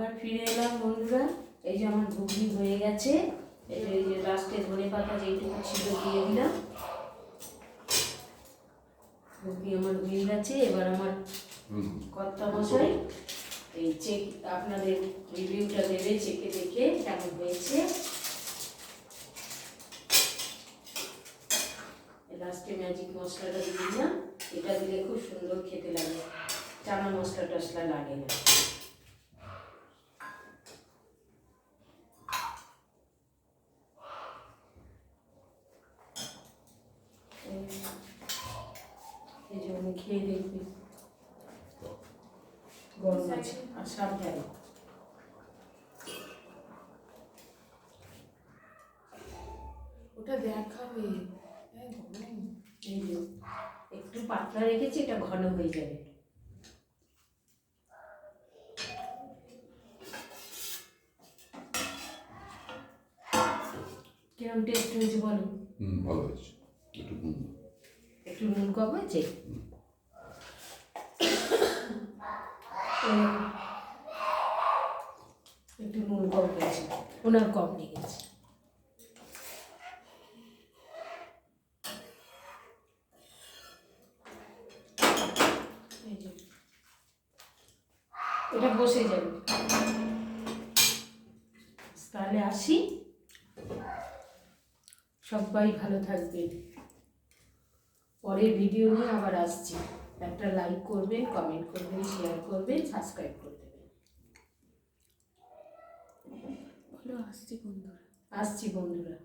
আবার ফিরে এলাম বন্ধুরা। এই যে আমার ঘুগনি হয়ে গেছে। এই যে লাস্টে ধনে পাতা যেইটুকু ছিল দিয়ে দিলাম। ঘুগনি আমার হয়ে গেছে। এবার আমার কর্তা মশাই এই চেক আপনাদের রিভিউটা দেবে চেকে দেখে কেমন হয়েছে। লাস্টে ম্যাজিক মশলাটা দিয়ে দিলাম। এটা দিলে খুব সুন্দর খেতে লাগে। চানা মশলা টসলা লাগে না এই- এই খেয়ে দেখবি গরম আছে। আর সাবধানে ওটা দেখাবে। এই যে একটু পাতলা রেখেছি এটা ঘন হয়ে যাবে। কিরম টেস্ট হয়েছে বলো? হুম ভালো হয়েছে। একটু নুন কম হয়েছে একটু নুন কম হয়েছে ওনার কম লেগেছে। এটা বসে যাবে। তাহলে আসি। সবাই ভালো থাকবেন। পরের ভিডিও নিয়ে আবার আসছি। একটা লাইক করবেন কমেন্ট করবেন শেয়ার করবেন সাবস্ক্রাইব করে দেবেন ভালো আসছি বন্ধুরা। আসছি বন্ধুরা।